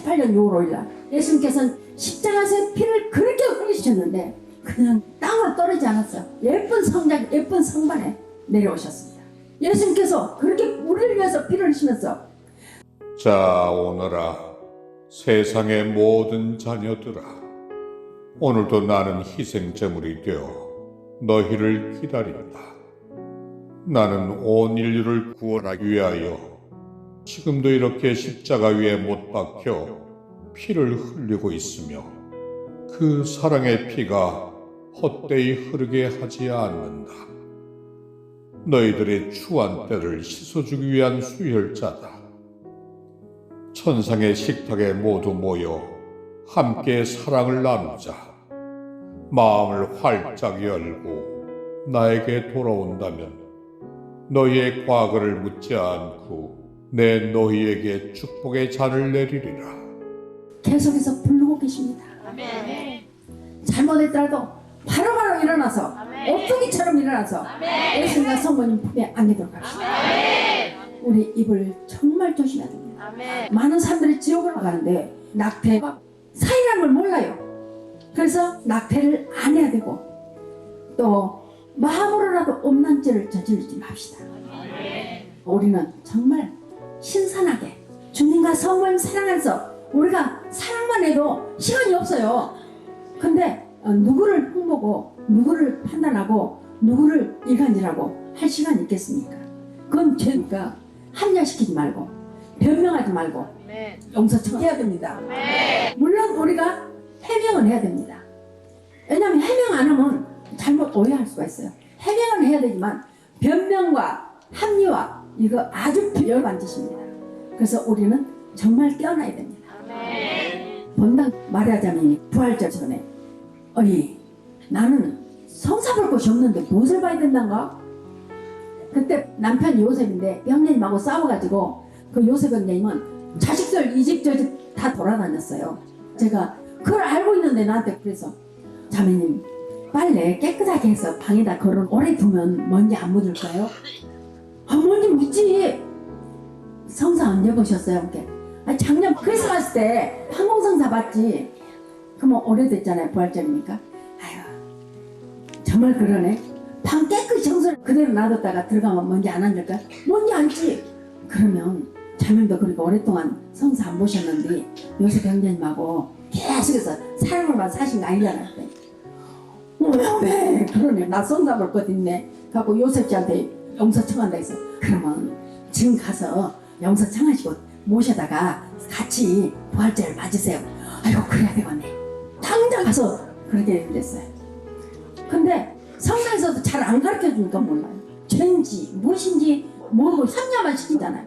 18년 6월 5일 날 예수님께서는 십자가에서 피를 그렇게 흘리셨는데 그냥 땅으로 떨어지지 않았어요. 예쁜 성장, 예쁜 성반에 내려오셨습니다. 예수님께서 그렇게 우리를 위해서 피를 흘리시면서 자, 오너라, 세상의 모든 자녀들아, 오늘도 나는 희생제물이 되어 너희를 기다린다. 나는 온 인류를 구원하기 위하여 지금도 이렇게 십자가 위에 못 박혀 피를 흘리고 있으며 그 사랑의 피가 헛되이 흐르게 하지 않는다. 너희들의 추한 때를 씻어주기 위한 수혈자다. 천상의 식탁에 모두 모여 함께 사랑을 나누자. 마음을 활짝 열고 나에게 돌아온다면 너희의 과거를 묻지 않고 내 너희에게 축복의 잔을 내리리라. 계속해서 부르고 계십니다. 잘못했더라도 바로 바로 일어나서 오뚜기처럼 일어나서 예수님과 성모님 품에 안기도록 합시다. 우리 입을 정말 조심해야 됩니다. 많은 사람들이 지옥을 가는데 낙태가 사이라는 걸 몰라요. 그래서 낙태를 안 해야 되고 또 마음으로라도 없는 죄를 저지르지 맙시다. 우리는 정말 신선하게 주님과 성모님 사랑해서 우리가 사랑만 해도 시간이 없어요. 근데 어, 누구를 흉보고 누구를 판단하고 누구를 이간질하고 할 시간이 있겠습니까? 그건 죄니까 합리화시키지 말고 변명하지 말고 용서 해야 됩니다. 물론 우리가 해명은 해야 됩니다. 왜냐하면 해명 안 하면 잘못 오해할 수가 있어요. 해명은 해야 되지만 변명과 합리화 이거 아주 위험한 짓입니다. 그래서 우리는 정말 깨어나야 됩니다. 본당 말하자면 부활절 전에 어이 나는 성사 볼 곳이 없는데 무엇을 봐야 된단가? 그때 남편이 요셉인데 형님하고 싸워가지고 그 요셉 형님은 자식들 이집저집 다 돌아다녔어요. 제가 그걸 알고 있는데 나한테 그래서 자매님 빨래 깨끗하게 해서 방에다 걸어 오래 두면 먼지 안 묻을까요? 아 먼지 묻지. 성사 언제 보셨어요? 함께? 아 작년 크리스마스 때 항공성사 봤지. 그러면 오래됐잖아요. 부활절이니까. 아유 정말 그러네. 방 깨끗이 청소를 그대로 놔뒀다가 들어가면 먼지 안 앉을까? 먼지 앉지. 그러면 자면도 그렇게 오랫동안 성사 안 보셨는데 요새 병자님하고 계속해서 사랑을만 사신 거 아니잖아요. 왜? 그러네. 나 성사 볼 것 있네. 갖고 요셉 씨한테 용서 청한다 해서 그러면 지금 가서 용서 청하시고 모셔다가 같이 부활절을 맞으세요. 아이고 그래야 되겠네. 당장 가서 그렇게 그랬어요. 근데 성당에서도 잘 안 가르쳐 주니까 몰라요. 죄인지 무엇인지 모르고 삼냐만 시키잖아요.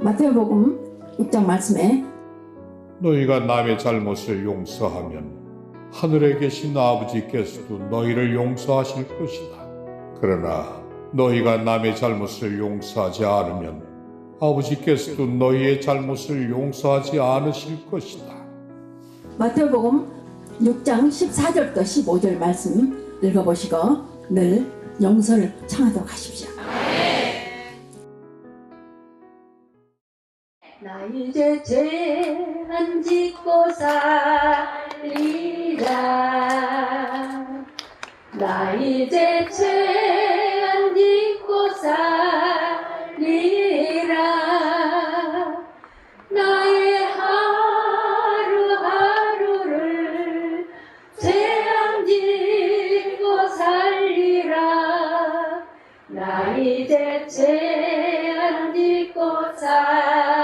마태복음 6장 말씀에 너희가 남의 잘못을 용서하면 하늘에 계신 아버지께서도 너희를 용서하실 것이다. 그러나 너희가 남의 잘못을 용서하지 않으면 아버지께서도 너희의 잘못을 용서하지 않으실 것이다. 마태복음 6장 14절부터 15절 말씀 읽어보시고 늘 용서를 청하도록 하십시오. 나 이제 죄안 짓고 살리라 나 이제 죄안 짓고 살리라. 나의 하루하루를 죄안 짓고 살리라. 나 이제 죄안 짓고 살리라